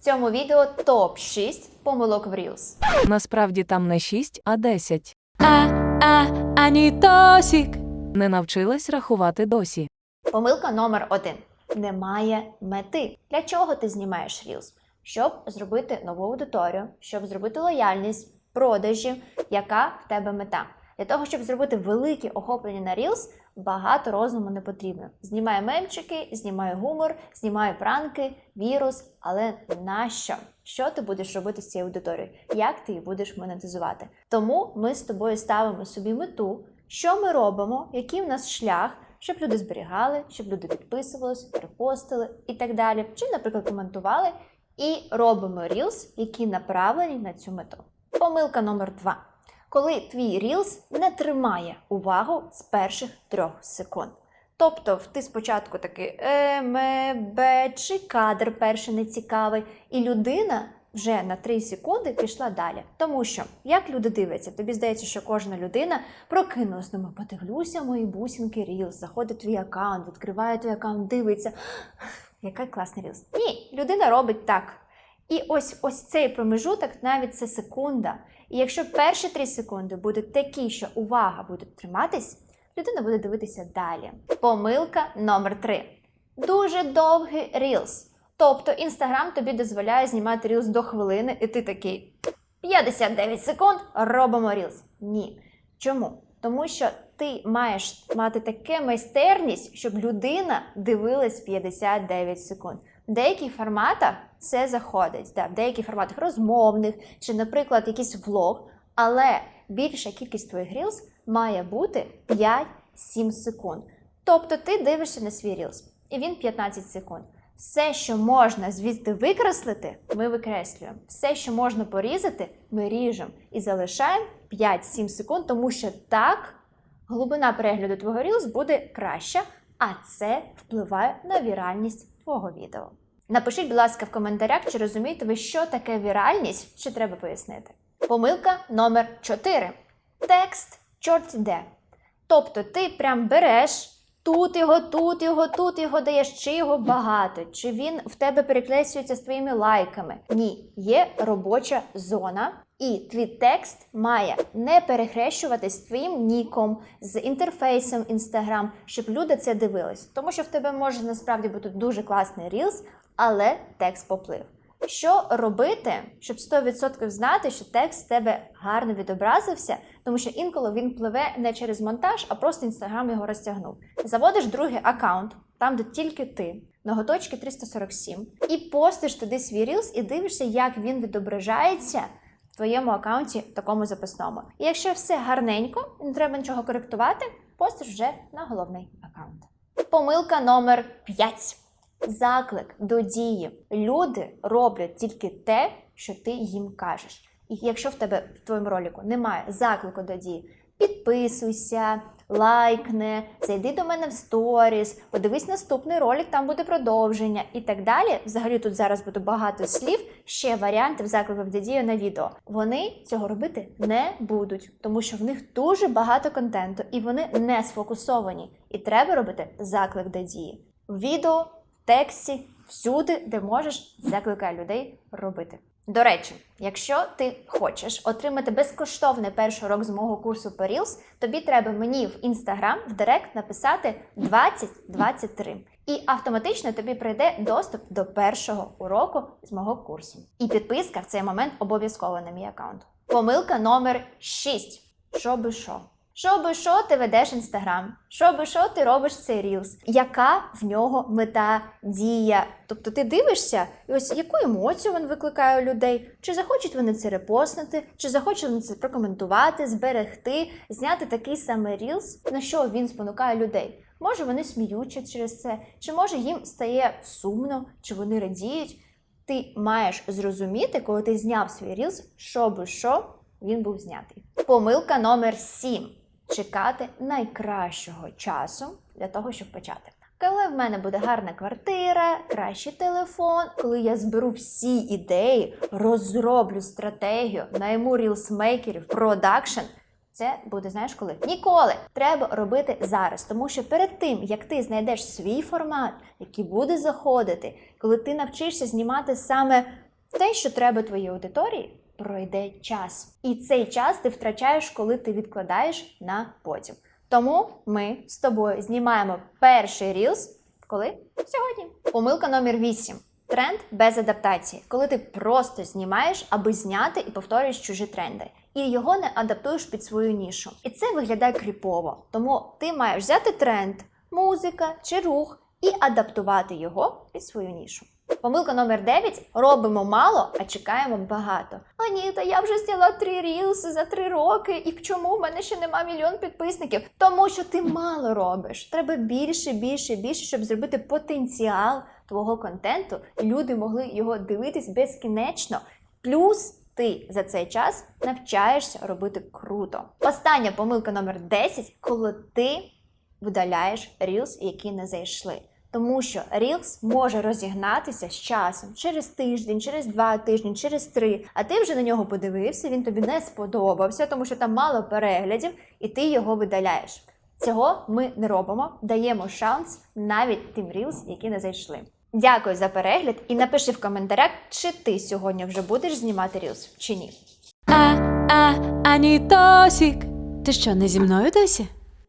В цьому відео топ 6 помилок в Reels. Насправді там не 6, а 10. А, а, Анітосік. Не навчилась рахувати досі. Помилка номер один. Немає мети. Для чого ти знімаєш Reels? Щоб зробити нову аудиторію, щоб зробити лояльність, продажі, яка в тебе мета. Для того, щоб зробити великі охоплення на Reels, багато розуму не потрібно. Знімаю мемчики, знімаю гумор, знімаю пранки, вірус. Але нащо? Що ти будеш робити з цією аудиторією? Як ти її будеш монетизувати? Тому ми з тобою ставимо собі мету, що ми робимо, який в нас шлях, щоб люди зберігали, щоб люди підписувались, репостили і так далі. Чи, наприклад, коментували. І робимо Reels, які направлені на цю мету. Помилка номер два. Коли твій Reels не тримає увагу з перших трьох секунд. Тобто ти спочатку такий е, чи кадр перший не цікавий, і людина вже на 3 секунди пішла далі. Тому що як люди дивляться, тобі здається, що кожна людина прокинулась, думає, подивлюся мої бусинки Reels, заходить в твій аккаунт, відкриває твій аккаунт, дивиться. Яка класний Reels. Ні, людина робить так. І ось ось цей промежуток, навіть це секунда. І якщо перші 3 секунди будуть такі, що увага буде триматись, людина буде дивитися далі. Помилка номер 3. Дуже довгий Reels. Тобто Інстаграм тобі дозволяє знімати Reels до хвилини, і ти такий 59 секунд, робимо Reels. Ні. Чому? Тому що ти маєш мати таке майстерність, щоб людина дивилась 59 секунд. Деяких форматах це заходить, да, в деяких форматах розмовних, чи, наприклад, якийсь влог, але більша кількість твоїх Reels має бути 5-7 секунд. Тобто ти дивишся на свій Reels, і він 15 секунд. Все, що можна звідти викреслити, ми викреслюємо. Все, що можна порізати, ми ріжемо і залишаємо 5-7 секунд, тому що так глибина перегляду твого Reels буде краща, а це впливає на віральність твого відео. Напишіть, будь ласка, в коментарях, чи розумієте ви, що таке віральність, чи треба пояснити. Помилка номер 4. Текст чорт де. Тобто ти прям береш тут його, тут його, тут його даєш, чи його багато, чи він в тебе перекреслюється з твоїми лайками. Ні, є робоча зона, і твій текст має не перехрещуватись твоїм ніком, з інтерфейсом Instagram, щоб люди це дивились. Тому що в тебе може насправді бути дуже класний Reels, але текст поплив. Що робити, щоб 100% знати, що текст в тебе гарно відобразився, тому що інколи він пливе не через монтаж, а просто інстаграм його розтягнув. Заводиш другий аккаунт, там де тільки ти, ноготочки 347, і постиш туди свій Reels і дивишся, як він відображається в твоєму аккаунті такому записному. І якщо все гарненько, не треба нічого коректувати, постиш вже на головний аккаунт. Помилка номер 5. Заклик до дії. Люди роблять тільки те, що ти їм кажеш. І якщо в тебе в твоєму ролику немає заклику до дії, підписуйся, лайкни, зайди до мене в сторіс, подивись наступний ролик, там буде продовження і так далі. Взагалі тут зараз буде багато слів, ще варіантів закликів до дії на відео. Вони цього робити не будуть, тому що в них дуже багато контенту і вони не сфокусовані. І треба робити заклик до дії. Відео тексті, всюди, де можеш, закликай людей робити. До речі, якщо ти хочеш отримати безкоштовний перший урок з мого курсу по тобі треба мені в Instagram в Директ написати 2023. І автоматично тобі прийде доступ до першого уроку з мого курсу. І підписка в цей момент обов'язково на мій аккаунт. Помилка номер 6. Що би що? Що би що ти ведеш інстаграм? Що би що ти робиш цей рілс? Яка в нього мета дія? Тобто ти дивишся, і ось яку емоцію він викликає у людей? Чи захочуть вони це репостнути, чи захочуть вони це прокоментувати, зберегти, зняти такий самий рілс, на що він спонукає людей? Може вони сміються через це, чи може їм стає сумно, чи вони радіють? Ти маєш зрозуміти, коли ти зняв свій рілс, що би що він був знятий. Помилка номер 7 чекати найкращого часу для того, щоб почати. Коли в мене буде гарна квартира, кращий телефон, коли я зберу всі ідеї, розроблю стратегію, найму рілсмейкерів, продакшн. Це буде, знаєш, коли ніколи треба робити зараз, тому що перед тим як ти знайдеш свій формат, який буде заходити, коли ти навчишся знімати саме Те, що треба твоїй аудиторії, пройде час. І цей час ти втрачаєш, коли ти відкладаєш на потім. Тому ми з тобою знімаємо перший рілс. Коли? Сьогодні. Помилка номер 8. Тренд без адаптації, коли ти просто знімаєш, аби зняти і повторюєш чужі тренди, і його не адаптуєш під свою нішу. І це виглядає кріпово. Тому ти маєш взяти тренд, музика чи рух і адаптувати його під свою нішу. Помилка номер 9. Робимо мало, а чекаємо багато. А ні, та я вже зняла три рілси за три роки, і чому в мене ще нема мільйон підписників? Тому що ти мало робиш. Треба більше, більше, більше, щоб зробити потенціал твого контенту, і люди могли його дивитись безкінечно. Плюс ти за цей час навчаєшся робити круто. Остання помилка номер 10, коли ти видаляєш рілс, які не зайшли. Тому що Reels може розігнатися з часом через тиждень, через два тижні, через три. А ти вже на нього подивився, він тобі не сподобався, тому що там мало переглядів, і ти його видаляєш. Цього ми не робимо, даємо шанс навіть тим Reels, які не зайшли. Дякую за перегляд і напиши в коментарях, чи ти сьогодні вже будеш знімати Reels, чи ні. А, а, Анітосік. Ти що, не зі мною досі?